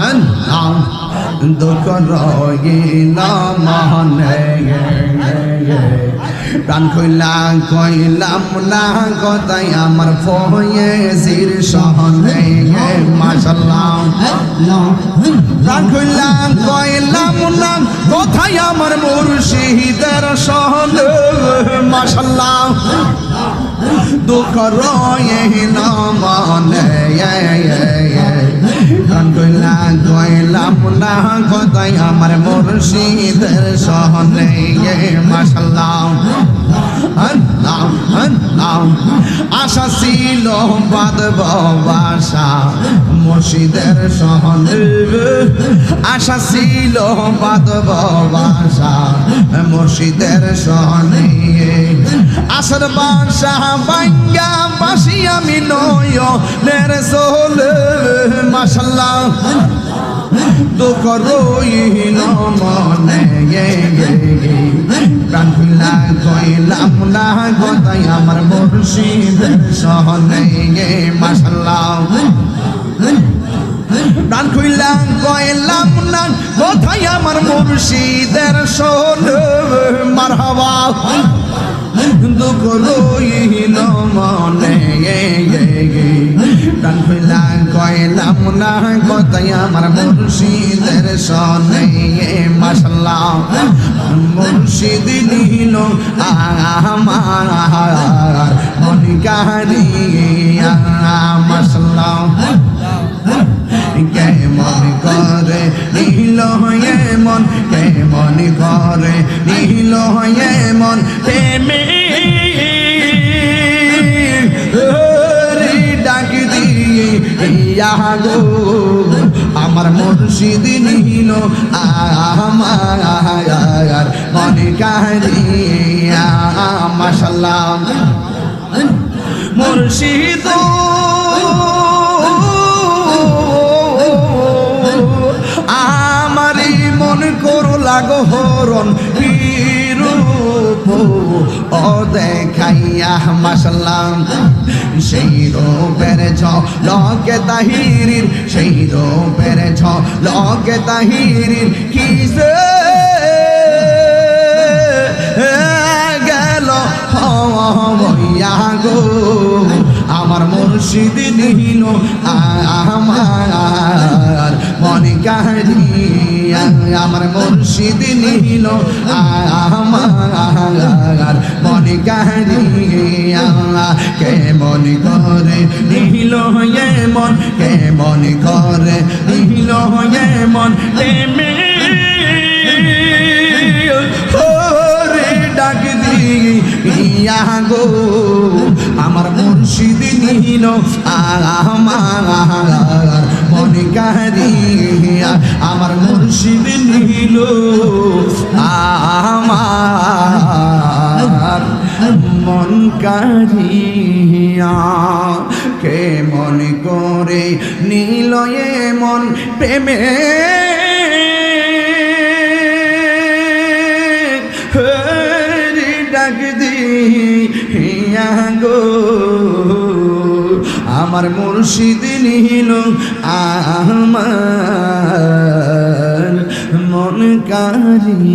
আল্লাহ দুঃখ রইলা মনে প্রাণ কইলা কইলাম না কথাই আমার ফয়ে জির সহনে মাশাল্লাহ প্রাণ কইলা কইলাম না কথাই আমার মুর্শিদের সহনে মাশাল্লাহ দুঃখ রইলা মনে কইলা কইলাম না কথাই আমার মুর্শিদের সহনে আল্লাহ আশা ছিল বাদব বাসা, মুর্শিদের সহনে। আশা ছিল বাদব বাসা মুর্শিদের সহনে আসার বাসা বাঙ্গা বাসি আমি নয় নের সোলে। মাশাল্লাহ দুঃখ রইল মনে প্রাণ খুলা কইলাম না গতাই আমার মুর্শিদের সহনে মাশাল্লাহ প্রাণ খুইলা কইলাম না কোথায় আমার মুর্শিদের সোনে মারহাবা। দুঃখ রইল মনে প্রাণ খুইলা কইলাম না কোথায় আমার মুর্শিদের সনে মাসাল্লাহ মুর্শিদ নিল আমার মনিকারি মাসাল্লাহ কেমন করে নীল হয়ে মন কেমন করে নীল হয়ে মন প্রেমে আমার মুর্শিদ নীল আমার মনে কাহিয়া মাশাল্লাহ মুর্শিদ। আমারই মন করো লাগো হরণ রূপ ও দেখাইয়া মাসাল্লাম সেই রূপের ছ লকে তাহিরির, সেই রূপের ছ লকে তাহিরির কিসে গেল? হইয়া গো, আমার মুর্শিদ নিল আমার। কাহিয়া আমার মুর্শিদ নিল। আমার মনে কাহিয়া কে মনে করে নিল হয়ে মন কে মনে করে নিল হয়ে মন প্রেমে ডাক দিয়া গো, আমার মুর্শিদ নিল আমার। কারিয়া আমার মুর্শিদ নিল আমার মন কারিয়া কে মনে করে নীল মন প্রেমে? ডাক দিয়া গো। আমার মুর্শিদ নিহিল আমার মন কারিয়া